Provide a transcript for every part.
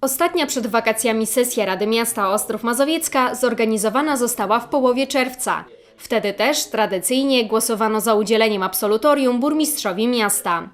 Ostatnia przed wakacjami sesja Rady Miasta Ostrów Mazowiecka zorganizowana została w połowie czerwca. Wtedy też tradycyjnie głosowano za udzieleniem absolutorium burmistrzowi miasta.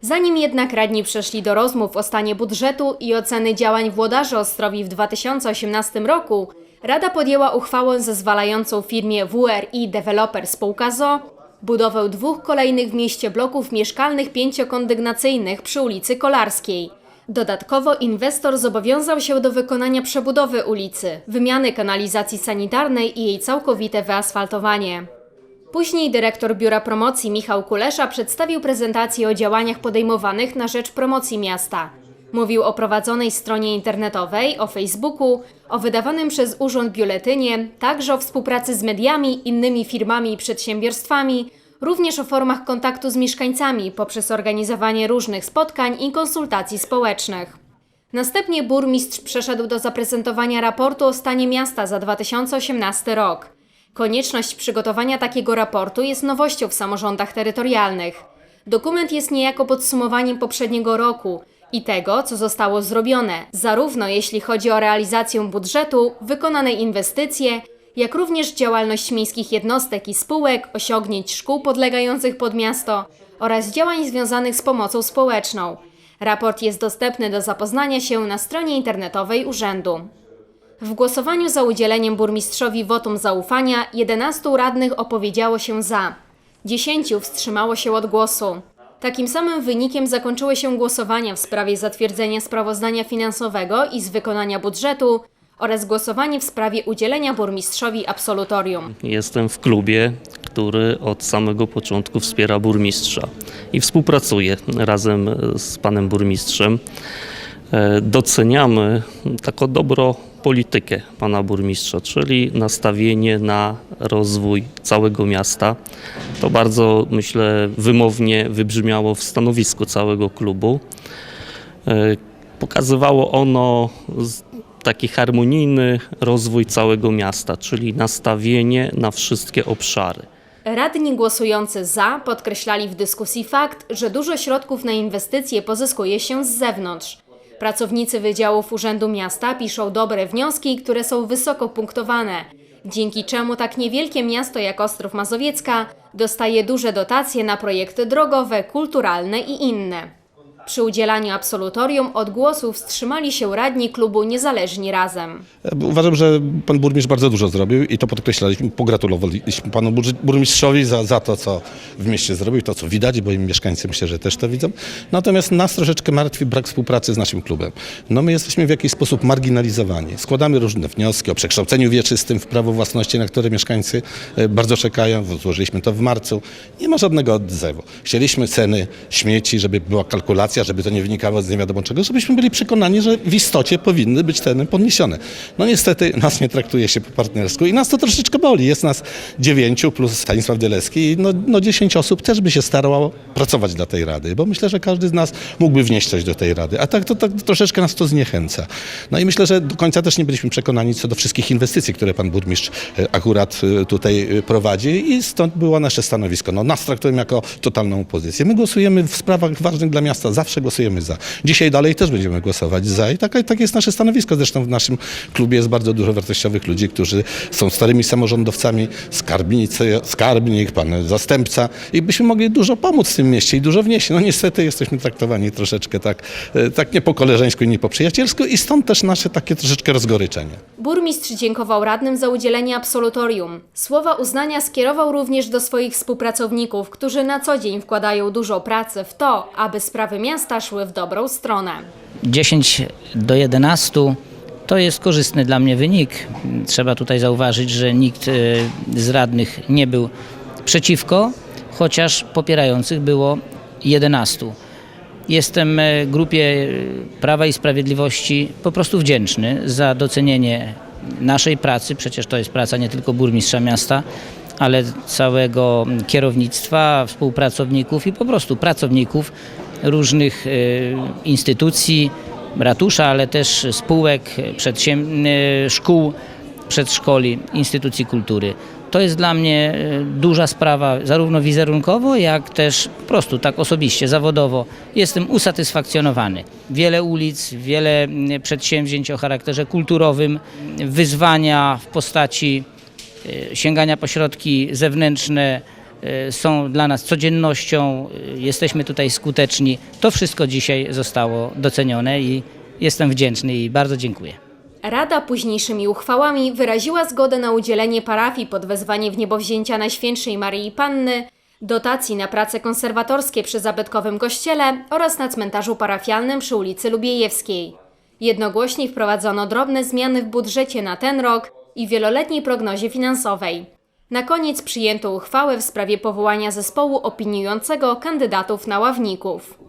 Zanim jednak radni przeszli do rozmów o stanie budżetu i oceny działań włodarzy Ostrowi w 2018 roku, Rada podjęła uchwałę zezwalającą firmie WRI Developer Spółka ZO budowę dwóch kolejnych w mieście bloków mieszkalnych pięciokondygnacyjnych przy ulicy Kolarskiej. Dodatkowo inwestor zobowiązał się do wykonania przebudowy ulicy, wymiany kanalizacji sanitarnej i jej całkowite wyasfaltowanie. Później dyrektor Biura Promocji Michał Kulesza przedstawił prezentację o działaniach podejmowanych na rzecz promocji miasta. Mówił o prowadzonej stronie internetowej, o Facebooku, o wydawanym przez urząd biuletynie, także o współpracy z mediami, innymi firmami i przedsiębiorstwami, również o formach kontaktu z mieszkańcami poprzez organizowanie różnych spotkań i konsultacji społecznych. Następnie burmistrz przeszedł do zaprezentowania raportu o stanie miasta za 2018 rok. Konieczność przygotowania takiego raportu jest nowością w samorządach terytorialnych. Dokument jest niejako podsumowaniem poprzedniego roku i tego, co zostało zrobione, zarówno jeśli chodzi o realizację budżetu, wykonane inwestycje, jak również działalność miejskich jednostek i spółek, osiągnięć szkół podlegających pod miasto oraz działań związanych z pomocą społeczną. Raport jest dostępny do zapoznania się na stronie internetowej urzędu. W głosowaniu za udzieleniem burmistrzowi wotum zaufania 11 radnych opowiedziało się za. 10 wstrzymało się od głosu. Takim samym wynikiem zakończyły się głosowania w sprawie zatwierdzenia sprawozdania finansowego i z wykonania budżetu oraz głosowanie w sprawie udzielenia burmistrzowi absolutorium. Jestem w klubie, który od samego początku wspiera burmistrza i współpracuje razem z panem burmistrzem. E, Doceniamy taką dobrą politykę pana burmistrza, czyli nastawienie na rozwój całego miasta. To bardzo, myślę, wymownie wybrzmiało w stanowisku całego klubu. E, Pokazywało ono taki harmonijny rozwój całego miasta, czyli nastawienie na wszystkie obszary. Radni głosujący za podkreślali w dyskusji fakt, że dużo środków na inwestycje pozyskuje się z zewnątrz. Pracownicy wydziałów Urzędu Miasta piszą dobre wnioski, które są wysoko punktowane, dzięki czemu tak niewielkie miasto jak Ostrów Mazowiecka dostaje duże dotacje na projekty drogowe, kulturalne i inne. Przy udzielaniu absolutorium od głosu wstrzymali się radni klubu Niezależni Razem. Uważam, że pan burmistrz bardzo dużo zrobił i to podkreślaliśmy. Pogratulowaliśmy panu burmistrzowi za, za to, co w mieście zrobił, to co widać, bo i mieszkańcy myślę, że też to widzą. Natomiast nas troszeczkę martwi brak współpracy z naszym klubem. No my jesteśmy w jakiś sposób marginalizowani. Składamy różne wnioski o przekształceniu wieczystym w prawo własności, na które mieszkańcy e, bardzo czekają. Złożyliśmy to w marcu. Nie ma żadnego odzewu. Chcieliśmy ceny śmieci, żeby była kalkulacja, żeby to nie wynikało z nie wiadomo czego, żebyśmy byli przekonani, że w istocie powinny być ceny podniesione. No niestety nas nie traktuje się po partnersku i nas to troszeczkę boli. Jest nas dziewięciu plus Stanisław Dielecki i no, no 10 osób też by się starało pracować dla tej rady, bo myślę, że każdy z nas mógłby wnieść coś do tej rady, a tak to tak troszeczkę nas to zniechęca. No i myślę, że do końca też nie byliśmy przekonani co do wszystkich inwestycji, które pan burmistrz e, akurat e, tutaj e, prowadzi i stąd było nasze stanowisko. No nas traktują jako totalną opozycję. My głosujemy w sprawach ważnych dla miasta, zawsze głosujemy za. Dzisiaj dalej też będziemy głosować za i takie, takie jest nasze stanowisko. Zresztą w naszym klubie jest bardzo dużo wartościowych ludzi, którzy są starymi samorządowcami, skarbnicy, skarbnik, pan zastępca i byśmy mogli dużo pomóc w tym mieście i dużo wnieść. No niestety jesteśmy traktowani troszeczkę tak, e, tak nie po koleżeńsku i nie po przyjacielsku i stąd też nasze takie troszeczkę rozgoryczenie. Burmistrz dziękował radnym za udzielenie absolutorium. Słowa uznania skierował również do swoich współpracowników, którzy na co dzień wkładają dużo pracy w to, aby sprawy miasta szły w dobrą stronę. 10 do 11 to jest korzystny dla mnie wynik. Trzeba tutaj zauważyć, że nikt e, z radnych nie był przeciwko, chociaż popierających było 11. Jestem e, grupie e, Prawa i Sprawiedliwości po prostu wdzięczny za docenienie naszej pracy. Przecież to jest praca nie tylko burmistrza miasta, ale całego kierownictwa, współpracowników i po prostu pracowników różnych e, instytucji, ratusza, ale też spółek, e, szkół, przedszkoli, instytucji kultury. To jest dla mnie e, duża sprawa, zarówno wizerunkowo, jak też po prostu tak osobiście, zawodowo. Jestem usatysfakcjonowany. Wiele ulic, wiele mm, przedsięwzięć o charakterze kulturowym, wyzwania w postaci sięgania po środki zewnętrzne są dla nas codziennością, e, jesteśmy tutaj skuteczni. To wszystko dzisiaj zostało docenione i jestem wdzięczny i bardzo dziękuję. Rada późniejszymi uchwałami wyraziła zgodę na udzielenie parafii pod wezwanie w niebowzięcia Najświętszej Maryi Panny, dotacji na prace konserwatorskie przy zabytkowym kościele oraz na cmentarzu parafialnym przy ulicy Lubiejewskiej. Jednogłośnie wprowadzono drobne zmiany w budżecie na ten rok i wieloletniej prognozie finansowej. Na koniec przyjęto uchwałę w sprawie powołania zespołu opiniującego kandydatów na ławników.